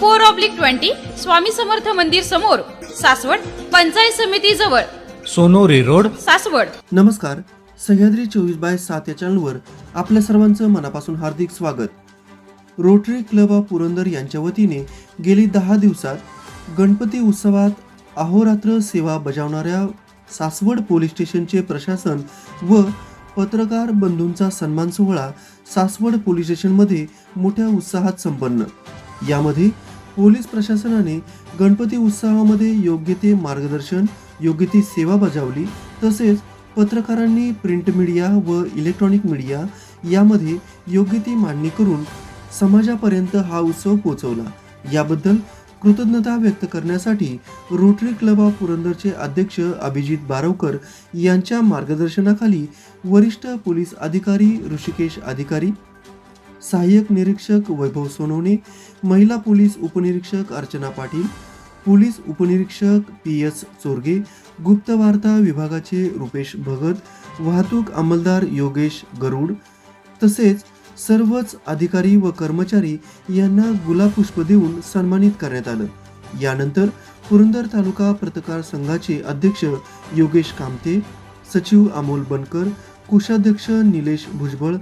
four oblique twenty Swami Samarth मंदिर समोर सासवड पंचायत समिती जवळ. सोनोरी रोड. सासवड. नमस्कार सह्याद्री चोवीस बाय सात या चॅनलवर आपल्या सर्वांचं मनापासून हार्दिक स्वागत. रोटरी क्लब ऑफ पुरंदर यांच्या वतीने गेली दहा दिवसात गणपती उत्सवात अहोरात्र सेवा बजावणाऱ्या सासवड पोलीस स्टेशनचे प्रशासन व पत्रकार बंधूंचा सन्मान सोहळा सासवड पोलीस स्टेशनमध्ये मोठ्या उत्साहात संपन्न. यामध्ये पोलीस प्रशासनाने गणपती उत्सवामध्ये योग्य ते मार्गदर्शन योग्य ती सेवा बजावली तसेच पत्रकारांनी प्रिंट मीडिया व इलेक्ट्रॉनिक मीडिया यामध्ये योग्य ती मांडणी करून समाजापर्यंत हा उत्सव पोचवला याबद्दल कृतज्ञता व्यक्त करण्यासाठी रोटरी क्लब ऑफ पुरंदरचे अध्यक्ष अभिजित बारवकर यांच्या मार्गदर्शनाखाली वरिष्ठ पोलीस अधिकारी ऋषिकेश अधिकारी सहाय्यक निरीक्षक वैभव सोनवणे महिला पोलीस उपनिरीक्षक अर्चना पाटील पोलीस उपनिरीक्षक पी एस चोरगे गुप्तवार्ता विभागाचे रुपेश भगत वाहतूक अंमलदार योगेश गरुड तसेच सर्वच अधिकारी व कर्मचारी यांना गुलाबपुष्प देऊन सन्मानित करण्यात आलं. यानंतर पुरंदर तालुका पत्रकार संघाचे अध्यक्ष योगेश कामते सचिव अमोल बनकर कोषाध्यक्ष निलेश भुजबळ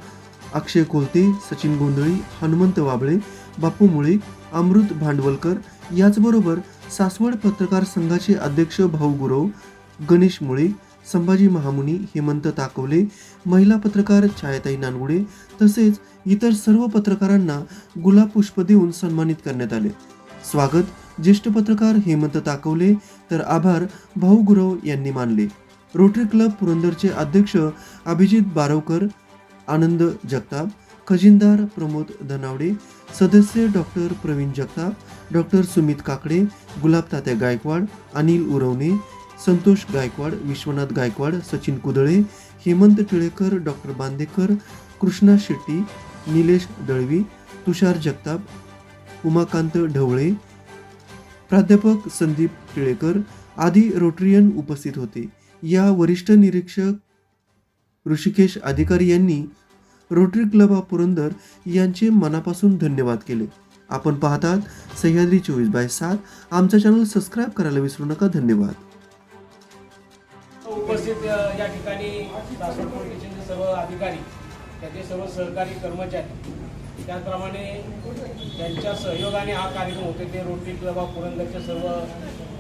अक्षय कोलते सचिन गोंधळी हनुमंत वाबळे बापू मुळे अमृत भांडवलकर याचबरोबर सासवड पत्रकार संघाचे अध्यक्ष भाऊ गुरव गणेश मुळे संभाजी महामुनी हेमंत ताकवले महिला पत्रकार छायाताई नानगुडे तसेच इतर सर्व पत्रकारांना गुलाब पुष्प देऊन सन्मानित करण्यात आले. स्वागत ज्येष्ठ पत्रकार हेमंत ताकवले तर आभार भाऊ गुरव यांनी मानले. रोटरी क्लब पुरंदरचे अध्यक्ष अभिजित बारवकर आनंद जगताप खजिनदार प्रमोद धनावडे सदस्य doctor Pravin Jagtap doctor Sumit Kakade Gulab Tatya Gaikwad Anil Urvane Santosh Gaikwad Vishwanath Gaikwad Sachin Kudale Hemant Tilekar doctor Bandekar Krishna Shetty Nilesh Dalvi Tushar Jagtap Umakant Dhavale प्राध्यापक संदीप टिळेकर आदी Rotarian उपस्थित होते. या वरिष्ठ निरीक्षक ऋषिकेश अधिकारी यांनी रोटरी क्लब ऑफ पुरंदर यांचे मनापासून धन्यवाद केले. आपण पाहतात सह्याद्री चोवीस बाय सात. आमचा चॅनल सबस्क्राईब करायला विसरू नका. धन्यवाद. उपस्थित या ठिकाणी सासवड सर्व अधिकारी त्याचे सर्व सहकारी कर्मचारी त्याचप्रमाणे त्यांच्या सहयोगाने हा कार्यक्रम होते. ते रोटरी क्लब ऑफ पुरंदरचे सर्व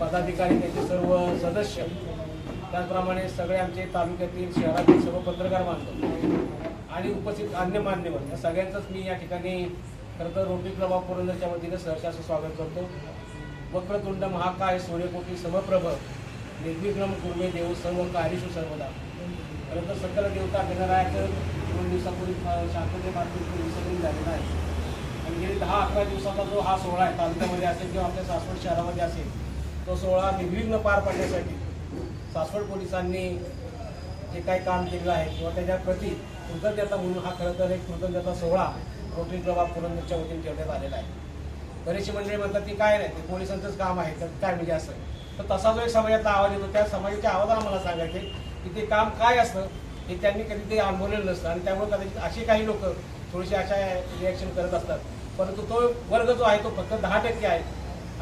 पदाधिकारी त्यांचे सर्व सदस्य त्याचप्रमाणे सगळे आमचे तालुक्यातील शहरातील सर्व पत्रकार बांधव आणि उपस्थित अन्य मान्यवर या सगळ्यांचंच मी या ठिकाणी खरं तर रोटरी क्लब ऑफ पुरंदरच्या वतीनं सहर्ष असं स्वागत करतो. वक्रतुंड महाकाय सूर्यकोटी समप्रभ निर्विक्रम कुर्मे देव सर्व कार्यशु सर्वदा. खरं तर सकल देवता गणरायाचं दोन दिवसापूर्वी शांतते मातृत्व विसर्जन झालेला आहे. आणि गेली दहा अकरा दिवसाचा जो हा सोहळा आहे तालुक्यामध्ये असेल किंवा आपल्या सासवड शहरामध्ये असेल तो सोहळा निर्विघ्न पार पाडण्यासाठी सासवड पोलिसांनी जे काही काम केलेलं आहे किंवा त्याच्या प्रती कृतज्ञता म्हणून हा खरं तर एक कृतज्ञता सोहळा रोटरी क्लब ऑफ पुरंदरच्या वतीने ठेवण्यात आलेला आहे. बरेचशी मंडळी म्हणतात की काय नाही ते पोलिसांचंच काम आहे तर काय म्हणजे असं. तर तसा जो एक समाजातला आवाज येतो त्या समाजाच्या आवाजाला मला सांगायचे की ते काम काय असतं हे त्यांनी कधी ते अनुभवलेलं नसतं आणि त्यामुळे कदाचित असे काही लोक थोडीशी अशा रिॲक्शन करत असतात. परंतु तो वर्ग जो आहे तो फक्त दहा टक्के आहे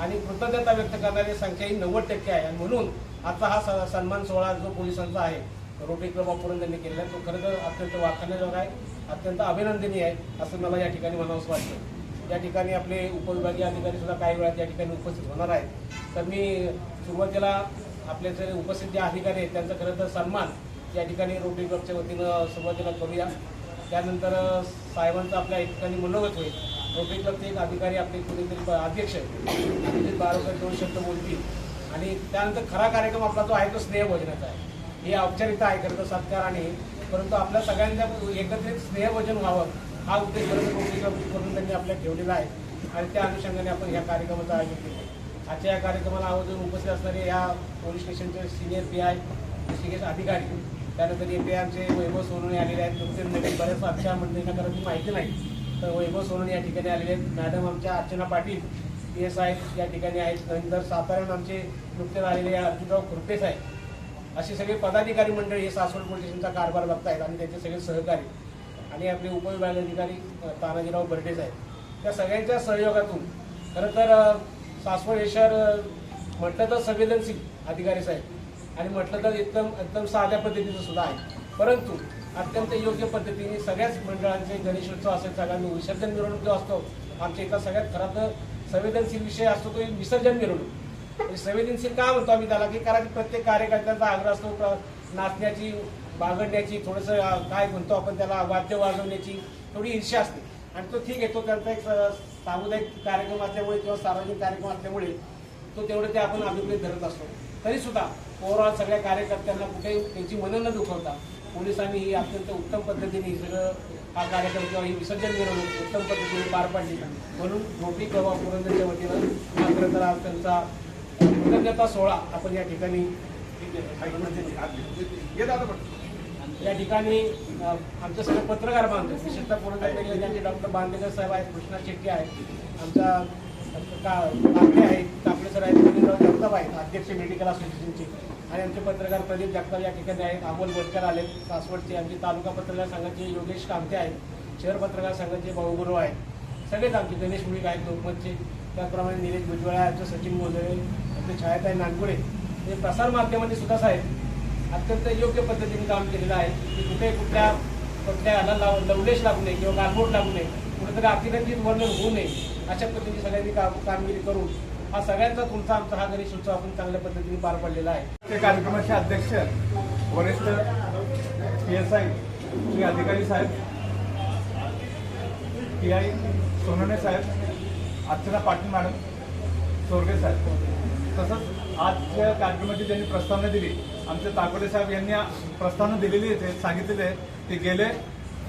आणि कृतज्ञता व्यक्त करणारी संख्या ही नव्वद टक्के आहे. आणि म्हणून आता हा स- सन्मान सोहळा जो पोलिसांचा आहे रोटरी क्लब ऑफ पुरंदरने केलेला आहे तो खरं तर अत्यंत वाखाण्याजोग आहे अत्यंत अभिनंदनीय आहे असं मला या ठिकाणी म्हणावंसं वाटतं. या ठिकाणी आपले उपविभागीय अधिकारी सुद्धा काही वेळात या ठिकाणी उपस्थित होणार आहेत. तर मी सुरुवातीला आपले जे उपस्थित जे अधिकारी आहेत त्यांचा खरं तर सन्मान या ठिकाणी रोटरी क्लबच्या वतीनं सुरुवातीला करूया. त्यानंतर साहेबांचं आपल्या या ठिकाणी मनोगत होईल. रोटरी क्लबचे एक अधिकारी आपले कुणीतरी अध्यक्ष अभिजित दोन शब्द बोलतील. आणि त्यानंतर खरा कार्यक्रम आपला जो आहे तो स्नेहभोजनाचा आहे. ही औपचारिकता आहे तर सत्कार आणि परंतु आपल्या सगळ्यांच्या एकत्रित स्नेहभोजन व्हावं हा उद्देश करून त्यांनी आपल्या ठेवलेला आहे. आणि त्या अनुषंगाने आपण या कार्यक्रमाचं आयोजन केलं. आजच्या या कार्यक्रमाला आवर्जून उपस्थित असणारे या पोलीस स्टेशनचे सिनियर पी आय सिनियर अधिकारी त्यानंतर ए पी आमचे वैभव सोनवणे आलेले आहेत. नुकतेच नवीन बऱ्याच आमच्या मंडळींना करायची माहिती नाही. तर वैभव सोनवणे या ठिकाणी आलेले आहेत. मॅडम आमच्या अर्चना पाटील पी एस आहेत या ठिकाणी आहेत. नंतर साधारण आमचे नुकते आलेले अर्जुनराव खुरपे आहेत असे सगळे पदाधिकारी मंडळी हे सासवड पोलीस स्टेशनचा कारभार बघतायत आणि त्यांचे सगळे सहकारी आणि आपले उपविभागाधिकारी अधिकारी तानाजीराव बर्डे आहेत. त्या सगळ्यांच्या सहयोगातून खरं तर सासवड हे शहर म्हटलं तर संवेदनशील अधिकारी साहेब आणि म्हटलं तर एकदम एकदम साध्या पद्धतीचं सुद्धा आहे. परंतु अत्यंत योग्य पद्धतीने सगळ्याच मंडळांचे गणेशोत्सव असेल सगळ्यांना विसर्जन मिरवणूक जो असतो आमच्या इथला सगळ्यात खरा तर संवेदनशील विषय असतो तो विसर्जन मिरवणूक. म्हणजे संवेदनशील का म्हणतो आम्ही त्याला? की कारण प्रत्येक कार्यकर्त्यांचा आग्रह असतो नाचण्याची बागडण्याची थोडंसं काय म्हणतो आपण त्याला वाद्य वाजवण्याची थोडी ईर्ष्या असते. आणि तो ठीक आहे तो त्यांचा एक स- सामुदायिक कार्यक्रम असल्यामुळे किंवा सार्वजनिक कार्यक्रम असल्यामुळे तो तेवढं ते आपण अभिप्रेत धरत असतो. तरी सुद्धा ओव्हरऑल सगळ्या कार्यकर्त्यांना कुठेही त्यांची मनं न दुखवता पोलिसांनी ही अत्यंत उत्तम पद्धतीने ही सगळं हा कार्यक्रम किंवा ही विसर्जन मिरवणूक उत्तम पद्धतीने पार पाडली. म्हणून रोटरी कवा पुरंदरच्या वतीनं मात्र तर आज त्यांचा कृतज्ञता सोहळा आपण या ठिकाणी या ठिकाणी आमचं आमचे सगळे पत्रकार बांधव विशेषतः पुरंदर त्यांचे डॉक्टर बांदेकर साहेब आहेत कृष्णा शेट्टी आहेत आमचा का काकडे आहेत काकडे सर आहेत जगताप आहेत अध्यक्ष मेडिकल असोसिएशनचे. आणि आमचे पत्रकार प्रदीप जगताप या ठिकाणी आहेत. अमोल बोलकर आलेत. सासवडचे आमचे तालुका पत्रकार संघाचे योगेश कामते आहेत. शहर पत्रकार संघाचे भाऊगुरू आहेत. सगळेच आमचे गणेश मुळीक आहेत लोकमतचे. त्याचप्रमाणे निलेश भुजबळ आहे आमचे सचिन मोदळे आमचे छायाताई नानपुडे हे प्रसारमाध्यमांनी सुद्धा साहेब अत्यंत योग्य पद्धतीने काम केलेलं आहे. की कुठे कुठल्या कुठल्या ह्याला लाव लवलेश लागू नये किंवा गालबोट लागू नये. कुठेतरी अतिरंजित वर्णन होऊ नये. अशा पद्धतीने सगळ्यांनी काम कामगिरी करून हा सगळ्यांचा तुमचा आमचा हा गणेश उत्सव आपण चांगल्या पद्धतीने पार पडलेला आहे. ते कार्यक्रमाचे अध्यक्ष वरिष्ठ पी एस आय श्री अधिकारी साहेब पी आय सोनवणे साहेब अर्चना पाटील मॅडम सोरगे साहेब. तसंच आजच्या कार्यक्रमाची ज्यांनी प्रस्तावना दिली. आमचे ताकोडे साहेब यांनी प्रस्तावना दिलेली आहे ते सांगितलेले आहे. ते गेले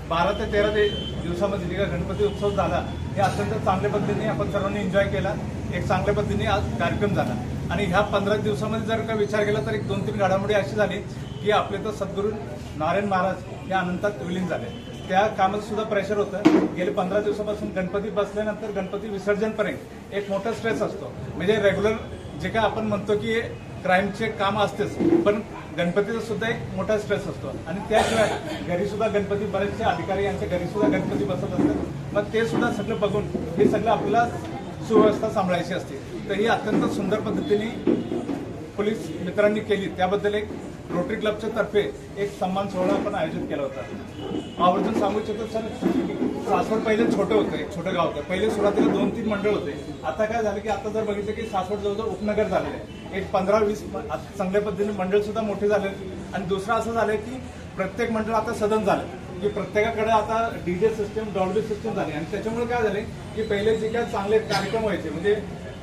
बारा ते तेरा ते दिवसामध्ये जे काही गणपती उत्सव झाला हे अत्यंत चांगल्या पद्धतीने आपण सर्वांनी एन्जॉय केला. एक चांगल्या पद्धतीने आज कार्यक्रम झाला. आणि ह्या पंधरा दिवसामध्ये जर का विचार केला तर एक दोन तीन घडामोडी अशी झाली की आपले तर सद्गुरू नारायण महाराज हे अनंतात विलीन झाले. त्या कामात सुद्धा प्रेशर होतं. गेले पंधरा दिवसापासून गणपती बसल्यानंतर गणपती विसर्जनपर्यंत एक मोठा स्ट्रेस असतो. म्हणजे रेग्युलर जे काय आपण म्हणतो की क्राईमचे काम असतेच पण गणपतीचा सुद्धा एक मोठा स्ट्रेस असतो. आणि त्याशिवाय घरी सुद्धा गणपती बरेचसे अधिकारी यांच्या घरी सुद्धा गणपती बसत असतात. मग ते सुद्धा सगळं बघून हे सगळं आपल्याला सुव्यवस्था सांभाळायची असते. तर ही अत्यंत सुंदर पद्धतीने पोलीस मित्रांनी केली. त्याबद्दल एक रोटरी क्लबच्या तर्फे एक सन्मान सोहळा आपण आयोजित केला होता. आवर्जून सांगू इच्छितो सर सासवड पहिले छोटं होतं एक छोटं गाव होतं. पहिले सुरुवातीला दोन तीन मंडळ होते. आता काय झालं की आता जर बघितलं की सासवड जवळजवळ उपनगर झालेलं आहे. एक पंधरा वीस चांगल्या पद्धतीने मंडळ सुद्धा मोठे झाले. आणि दुसरं असं झालं की प्रत्येक मंडळ आता सदन झालं. की प्रत्येकाकडे आता डीजे सिस्टम डॉल्बी सिस्टम झाली. आणि त्याच्यामुळे काय झाले की पहिले जे काय चांगले कार्यक्रम व्हायचे म्हणजे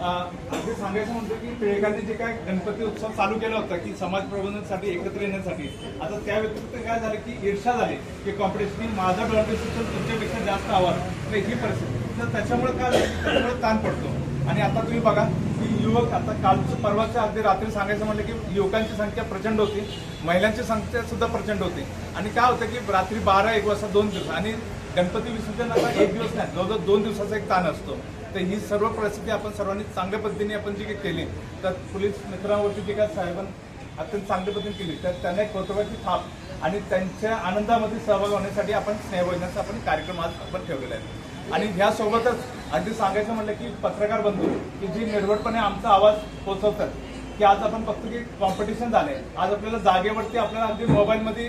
अगदी सांगायचं म्हणतो की टिळकांनी जे काय गणपती उत्सव चालू केला होता की समाज प्रबोधनासाठी एकत्र येण्यासाठी आता त्या व्यतिरिक्त काय झालं की ईर्षा झाली की कॉम्पिटिशन माझा ब्लड सिस्टम तुमच्यापेक्षा जास्त आवाज तर ही परिस्थिती. तर त्याच्यामुळे काय झालं की त्याच्यामुळे ताण पडतो. आणि आता तुम्ही बघा की युवक आता कालचं परवाच्या अगदी रात्री सांगायचं म्हटलं की युवकांची संख्या प्रचंड होती महिलांची संख्या सुद्धा प्रचंड होती. आणि काय होतं की रात्री बारा एक वाजता दोन दिवस आणि गणपती विसर्जन आता एक दिवस नाही जवळजवळ दोन दिवसाचा एक ताण असतो. तर ही सर्व परिस्थिती आपण सर्वांनी चांगल्या पद्धतीने आपण जी काही केली तर पोलीस मित्रांवरती जी काय साहेबांनी अत्यंत चांगल्या पद्धतीने केली तर त्यांना एक कौतुकाची थाप आणि त्यांच्या आनंदामध्ये सहभाग होण्यासाठी आपण स्नेहभोजनाचा आपण कार्यक्रम आज आपण ठेवलेला आहे. आणि ह्यासोबतच अगदी सांगायचं म्हटलं की पत्रकार बंधू की जी निर्भडपणे आमचा आवाज पोहोचवतात की आज आपण बघतो की कॉम्पिटिशन झालंय. आज आपल्याला जागेवरती आपल्याला अगदी मोबाईलमध्ये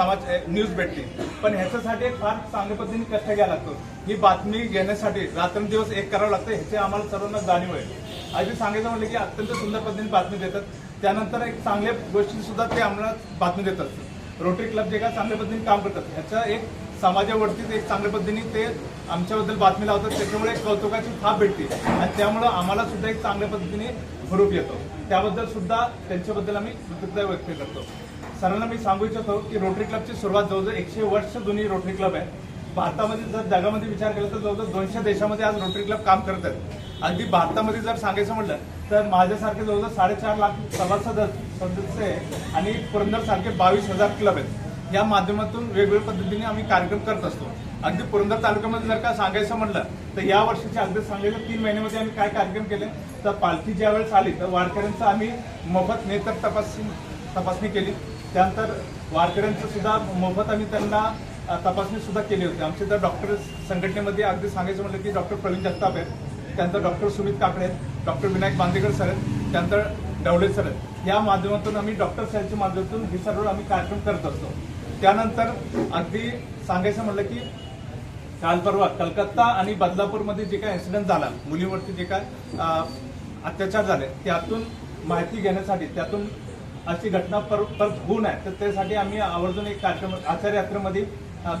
समाज न्यूज भेटते पण ह्याच्यासाठी एक फार चांगल्या पद्धतीने कष्ट घ्यायला लागतो. ही बातमी घेण्यासाठी रात्रंदिवस एक करावं लागतं ह्याची आम्हाला सर्वांना जाणीव आहे. अगदी सांगायचं म्हणलं की अत्यंत सुंदर पद्धतीने बातमी देतात. त्यानंतर एक चांगल्या गोष्टी सुद्धा ते आम्हाला बातमी देतात. रोटरी क्लब जे काय चांगल्या पद्धतीने काम करतात ह्याचा एक समाजावरतीच एक चांगल्या पद्धतीने ते आमच्याबद्दल बातमी लावतात. त्याच्यामुळे एक कौतुकाची थाप भेटते. आणि त्यामुळं आम्हाला सुद्धा एक चांगल्या पद्धतीने हुरूप येतो. त्याबद्दल सुद्धा त्यांच्याबद्दल आम्ही कृतज्ञता व्यक्त करतो. सरांना मी सांगू इच्छितो की रोटरी क्लबची सुरुवात जवळजवळ एकशे वर्ष जुनी रोटरी क्लब आहे. भारतामध्ये जर जगामध्ये विचार केला तर जवळजवळ दोनशे देशामध्ये आज रोटरी क्लब काम करत आहेत. अगदी भारतामध्ये जर सांगायचं म्हटलं तर माझ्यासारखे जवळजवळ साडेचार लाख सभासद सदस्य आहे आणि पुरंदरसारखे बावीस हजार क्लब आहेत. या माध्यमातून वेगवेगळ्या पद्धतीने आम्ही कार्यक्रम करत असतो. अगदी पुरंदर तालुक्यामध्ये जर का सांगायचं म्हटलं तर या वर्षीचे अगदी सांगलेलं तीन महिन्यामध्ये आम्ही काय कार्यक्रम केले तर पालखी ज्या वेळेस आली तर वारकऱ्यांचं आम्ही मोफत नेत्र तपासणी तपासणी केली. त्यानंतर वारकऱ्यांचं सुद्धा मोफत आम्ही त्यांना तपासणी सुद्धा केली होती. आमचे तर डॉक्टर संघटनेमध्ये अगदी सांगायचं म्हटलं की डॉक्टर प्रवीण जगताप आहेत त्यानंतर डॉक्टर सुमित काकडे आहेत डॉक्टर विनायक बांदेकर सर आहेत त्यानंतर डवले सर आहेत. या माध्यमातून आम्ही डॉक्टर साहेबच्या माध्यमातून हे सर्व आम्ही कार्यक्रम करत असतो. त्यानंतर अगदी सांगायचं म्हटलं की काल परवा कलकत्ता आणि बदलापूरमध्ये जे काय इन्सिडेंट झाला मुलीवरती जे काय अत्याचार झाले त्यातून माहिती घेण्यासाठी त्यातून अशी घटना पर परत होऊ नये. तर त्यासाठी आम्ही आवर्जून एक कार्यक्रम आचार्य यात्रेमध्ये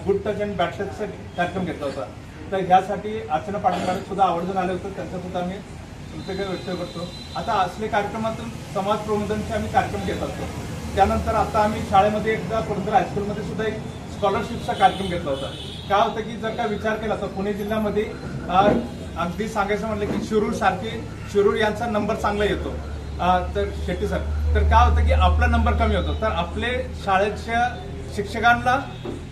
गुड टच अँड बॅड टचचा कार्यक्रम घेतला होता. तर ह्यासाठी अर्चना पाटणकर सुद्धा आवर्जून आले होते. त्यांचासुद्धा आम्ही कृतज्ञ व्यक्त करतो. आता असले कार्यक्रमातून समाज प्रबोधनचे आम्ही कार्यक्रम घेत असतो. त्यानंतर आता आम्ही शाळेमध्ये एकदा पुरंदर हायस्कूलमध्ये सुद्धा एक स्कॉलरशिपचा कार्यक्रम घेतला होता. काय होतं की जर का विचार केला तर पुणे जिल्ह्यामध्ये अगदी सांगायचं म्हटलं की शिरूर सारखे शिरूर यांचा नंबर चांगला येतो. तर शेट्टी सर. तर काय होतं की आपला नंबर कमी होतो. तर आपले शाळेच्या शिक्षकांना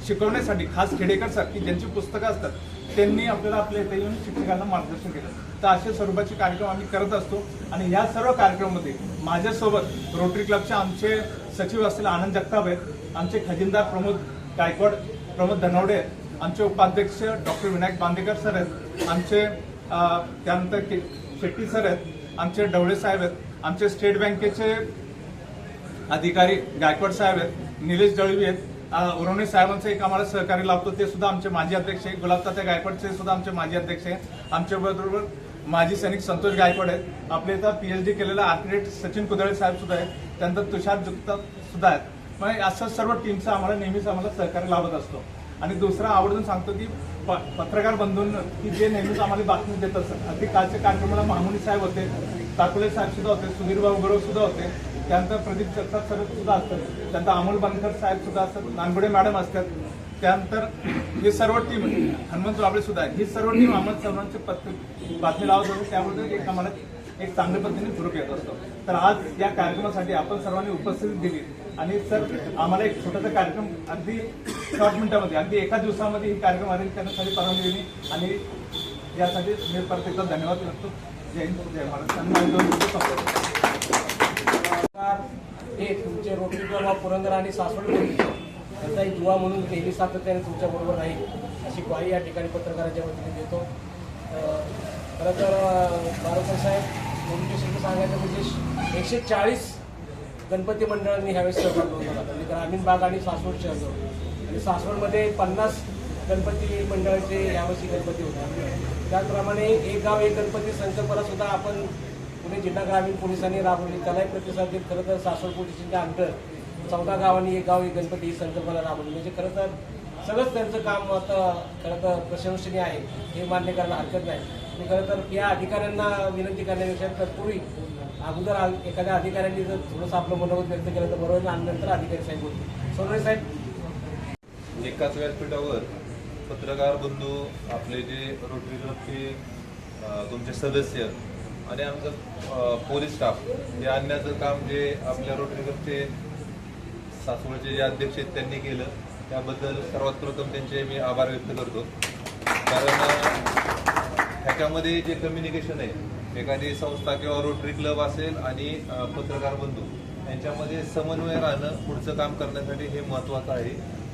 शिकवण्यासाठी खास खेडेकर सर की ज्यांची पुस्तकं असतात त्यांनी आपल्याला आपल्या इथे येऊन शिक्षकांना मार्गदर्शन केलं. तर अशा स्वरूपाचे कार्यक्रम आम्ही करत असतो. आणि या सर्व कार्यक्रमामध्ये माझ्यासोबत रोटरी क्लबचे आमचे सचिव असलेले आनंद जगताप आहेत आमचे खजिनदार प्रमोद गायकवाड प्रमोद धनवडे आहेत आमचे उपाध्यक्ष डॉक्टर विनायक बांदेकर सर आहेत आमचे त्यानंतर शेट्टी सर आहेत आमचे डवळे साहेब आहेत आमचे स्टेट बँकेचे अधिकारी गायकवाड साहेब आहेत निलेश दळवी आहेत. उरवणे साहेबांचं एक आम्हाला सहकार्य लाभतो ते सुद्धा आमचे माजी अध्यक्ष आहे गुलाबतात्या गायकवाडचे सुद्धा आमचे माजी अध्यक्ष आहे आमच्याबरोबर माजी सैनिक संतोष गायकवाड आहेत. आपल्या इथं पीएचडी केलेला आर्किटेक्ट सचिन कुदळे साहेब सुद्धा आहेत. त्यानंतर तुषार जुगता सुद्धा आहेत. मग असं सर्व टीमचं आम्हाला नेहमीच आम्हाला सहकार्य लाभत असतो. आणि दुसरा आवर्जून सांगतो की प- पत्रकार बंधून की जे नेहमीच आम्हाला बातमी देत असतात. अगदी कालच्या कार्यक्रमाला मामुनी साहेब होते. ताकुले साहेब सुद्धा होते सुधीर बाबू सुद्धा होते. त्यानंतर प्रदीप जगताप सर सुद्धा असतात. त्यानंतर अमोल बनकर साहेब सुद्धा असतात. नानगुडे मॅडम असतात. त्यानंतर हे सर्व टीम हनुमंत बाबळे सुद्धा आहे ही सर्व टीम आम्हाला सर्वांचे पत्र बातमी लावत होते. त्याबद्दल एक आम्हाला एक चांगल्या पद्धतीने ग्रुप येत असतो. तर आज या कार्यक्रमासाठी आपण सर्वांनी उपस्थिती दिली. आणि सर आम्हाला एक छोटासा कार्यक्रम अगदी शॉर्ट मिनिटामध्ये अगदी एका दिवसामध्ये ही कार्यक्रम अरेंज करण्यासाठी परवानगी दिली. आणि यासाठी मी परत एकदा धन्यवाद करतो. जय हिंद जय आणि हे तुमचे रोटरी क्लब पुरंदर आणि सासवड यांचा एक दुवा म्हणून नेहमी सातत्याने तुमच्याबरोबर राहील अशी ग्वाही या ठिकाणी पत्रकारांच्या वतीने देतो. खरं तर बाळासाहेब साहेब नोटिफिकेशन सांगायचं म्हणजे एकशे चाळीस गणपती मंडळांनी ह्यावेळेस सहभाग नोंदवला. म्हणजे ग्रामीण भाग आणि सासवड शहर आणि सासवडमध्ये पन्नास गणपती मंडळाचे यावर्षी गणपती होतात त्याचप्रमाणे एक गाव एक गणपती संकल्पना सुद्धा आपण पुणे जिल्हा ग्रामीण पोलिसांनी राबवली. त्यालाही प्रतिसाद देत खरं तर सासवड पोलिसांच्या अंतर चौदा गावांनी एक गाव एक गणपती ही संकल्पना राबवली. म्हणजे खरं तर सगळंच त्यांचं काम आता खरं तर प्रशंसनीय आहे. हे मान्य करायला हरकत नाही. आणि खरं तर या अधिकाऱ्यांना विनंती करण्यापेक्षा तत्पूर्वी अगोदर एखाद्या अधिकाऱ्यांनी जर थोडंसं आपलं मनोगत व्यक्त केलं तर बरोबर. आणि नंतर अधिकारी साहेब बोलतील. सोनवणे साहेब. एकाच व्यासपीठावर पत्रकार बंधू आपले जे रोटरी क्लबचे तुमचे सदस्य आणि आमचं पोलीस स्टाफ हे आणण्याचं काम जे आपल्या रोटरी क्लबचे सासवडचे जे अध्यक्ष आहेत त्यांनी केलं. त्याबद्दल सर्वात प्रथम त्यांचे मी आभार व्यक्त करतो. कारण ह्याच्यामध्ये जे कम्युनिकेशन आहे एखादी संस्था किंवा रोटरी क्लब असेल आणि पत्रकार बंधू यांच्यामध्ये समन्वय राहणं पुढचं काम करण्यासाठी हे महत्त्वाचं आहे.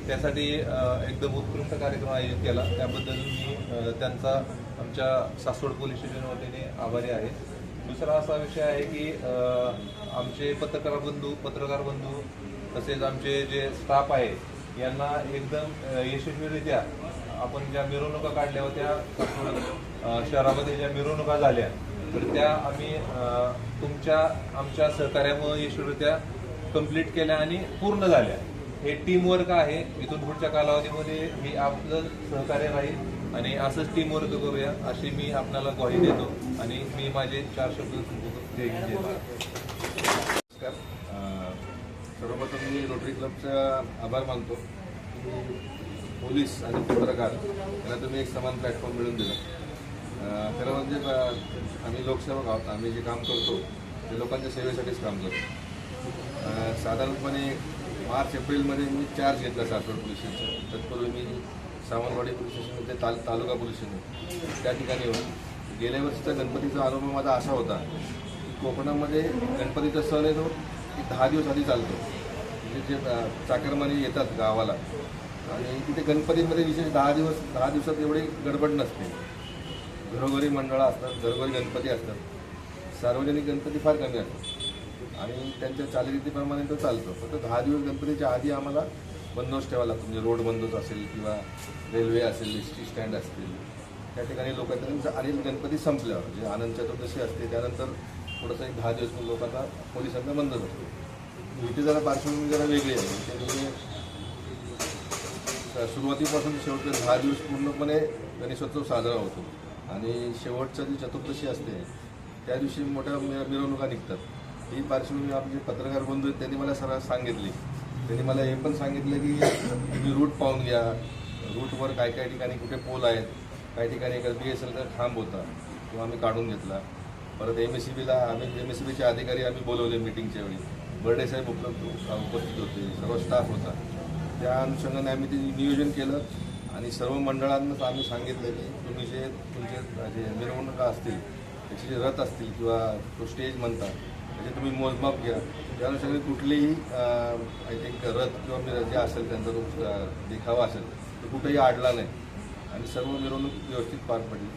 त्यासाठी एकदम उत्कृष्ट कार्यक्रम आयोजित केला. त्याबद्दल मी त्यांचा आमच्या सासवड पोलीस स्टेशन वतीने आभारी आहे. दुसरा असा विषय आहे की आमचे पत्रकार बंधू पत्रकार बंधू तसेच आमचे जे स्टाफ आहे यांना एकदम यशस्वीरित्या आपण ज्या मिरवणुका काढल्या होत्या शहरामध्ये ज्या मिरवणुका झाल्या तर त्या आम्ही तुमच्या आमच्या सहकार्यामुळे यशस्वीरित्या कंप्लीट केल्या आणि पूर्ण झाल्या. हे टीमवर्क आहे. इथून पुढच्या कालावधीमध्ये हे आपलं सहकार्य राहील आणि असंच टीमवर्क करूया अशी मी आपल्याला ग्वाही देतो आणि मी माझे चार शब्द नमस्कार. सर्वप्रथम मी रोटरी क्लबचा आभार मानतो. पोलीस आणि पत्रकार यांना तुम्ही एक समान प्लॅटफॉर्म मिळून दिला. खरं म्हणजे आम्ही लोकसेवक आहोत. आम्ही जे काम करतो ते लोकांच्या सेवेसाठीच काम करतो. साधारणपणे मार्च एप्रिलमध्ये मी चार्ज घेतला सासवड पोलीस स्टेशन तत्पूर्वी मी सावंतवाडी पोलीस स्टेशनमध्ये ताल तालुका पोलीस स्टेशन त्या ठिकाणी येऊन गेल्या वर्षीचा गणपतीचा अनुभव माझा असा होता की कोकणामध्ये गणपतीचा सण येतो की दहा दिवस आधी चालतो. म्हणजे जे चाकरमानी येतात गावाला आणि तिथे गणपतीमध्ये विशेष दहा दिवस दहा दिवसात एवढी गडबड नसते. घरोघरी मंडळं असतात घरोघरी गणपती असतात. सार्वजनिक गणपती फार कमी असतात. आणि त्यांच्या चालीरीतीप्रमाणे तो चालतो. फक्त दहा दिवस गणपतीच्या आधी आम्हाला बंदोबस्त ठेवावा लागतो. म्हणजे रोड बंदोबस्त असेल किंवा रेल्वे असेल एस टी स्टँड असतील. त्या ठिकाणी लोक आणि गणपती संपल्यावर म्हणजे आनंद चतुर्दशी असते त्यानंतर थोडंसं एक दहा दिवस लोक आता पोलिसांना बंदच असतो इथे जरा पार्श्वभूमी जरा वेगळी आहे. त्यामुळे म्हणजे सुरुवातीपासून शेवटचे दहा दिवस पूर्णपणे गणेशोत्सव साजरा होतो. आणि शेवटच्या जी चतुर्दशी असते त्या दिवशी मोठ्या मिरवणुका निघतात. ही पार्श्वभूमी आमचे पत्रकार बंधू आहेत त्यांनी मला सरळ सांगितली. त्यांनी मला हे पण सांगितलं की तुम्ही रूट पाहून घ्या. रूटवर काय काय ठिकाणी कुठे पोल आहेत काही ठिकाणी एका बी एस एलचा खांब होता तो आम्ही काढून घेतला. परत एम एस सी बीला आम्ही एम एस सी बीचे अधिकारी आम्ही बोलवले मिटिंगच्या वेळी. बर्डे साहेब उपलब्ध उपस्थित होते सर्व स्टाफ होता. त्या अनुषंगाने आम्ही ते नियोजन केलं आणि सर्व मंडळांनाच आम्ही सांगितलं की तुम्ही जे तुमचे जे मिरवणुका असतील त्याचे जे रथ असतील किंवा तो स्टेज म्हणतात त्याचे तुम्ही मोजमाप घ्या. त्या अनुषंगाने कुठलेही आय थिंक रथ किंवा मिरज जे असेल त्यांचा जो देखावा असेल तो कुठेही आडला नाही. आणि सर्व मिरवणूक व्यवस्थित पार पडली.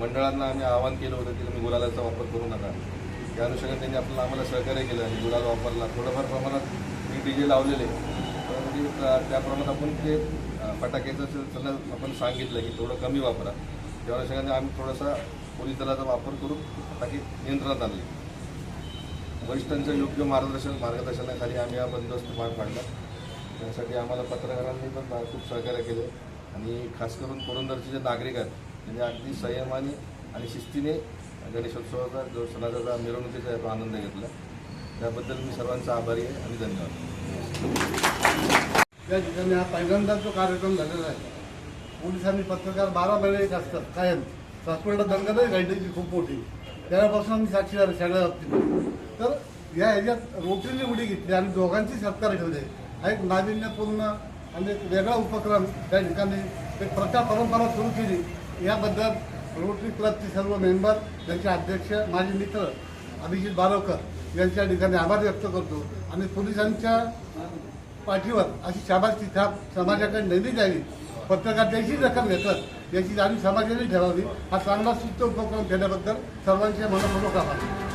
मंडळांना आम्ही आवाहन केलं होतं की तुम्ही गुलालाचा वापर करू नका. त्या अनुषंगाने त्यांनी आपल्याला आम्हाला सहकार्य केलं आणि गुलाल वापरला. थोडंफार प्रमाणात मी डी जे लावलेले. त्या- त्या प्रमाणात आपण ते फटाक्याचं त्यांना आपण सांगितलं की थोडं कमी वापरा. त्या अनुषंगाने आम्ही थोडासा पोलीस दलाचा वापर करून फटाके नियंत्रणात आणले. वरिष्ठांचं योग्य मार्गदर्शन मार्गदर्शनाखाली आम्ही हा बंदोबस्त पार पाडला त्यासाठी आम्हाला पत्रकारांनी पण खूप सहकार्य केलं. आणि खास करून पुरंदरचे जे नागरिक आहेत त्यांनी अगदी संयमाने आणि शिस्तीने गणेशोत्सवाचा जो सणाचा मिरवणुकीचा आहे तो आनंद घेतला. त्याबद्दल मी सर्वांचा आभारी आहे आणि धन्यवाद. त्या ठिकाणी हा पहिल्यांदा जो कार्यक्रम झालेला आहे पोलिसांनी पत्रकार बारा महिने एक असतात कायम. सासवडला दंगा नाही घडण्याची खूप मोठी. त्यावेळेपासून आम्ही साक्षीदार सगळ्या बाबतीत. तर या एरियात रोटरीने उडी घेतली आणि दोघांची सत्कार ठेवले. हा एक नाविन्यपूर्ण आणि एक वेगळा उपक्रम त्या ठिकाणी एक प्रथा परंपरा सुरू केली. याबद्दल रोटरी क्लबचे सर्व मेंबर त्यांचे अध्यक्ष माझे मित्र अभिजित बारवकर यांच्या ठिकाणी आभार व्यक्त करतो. आणि पोलिसांच्या पाठीवर अशी शाबासची थाप समाजाकडे नेली जावी. पत्रकार त्याची दखल घेतात याची जाणीव समाजाने ठेवावी. हा चांगला सुस्त उपक्रम केल्याबद्दल सर्वांचे मनपूर्वक आभार.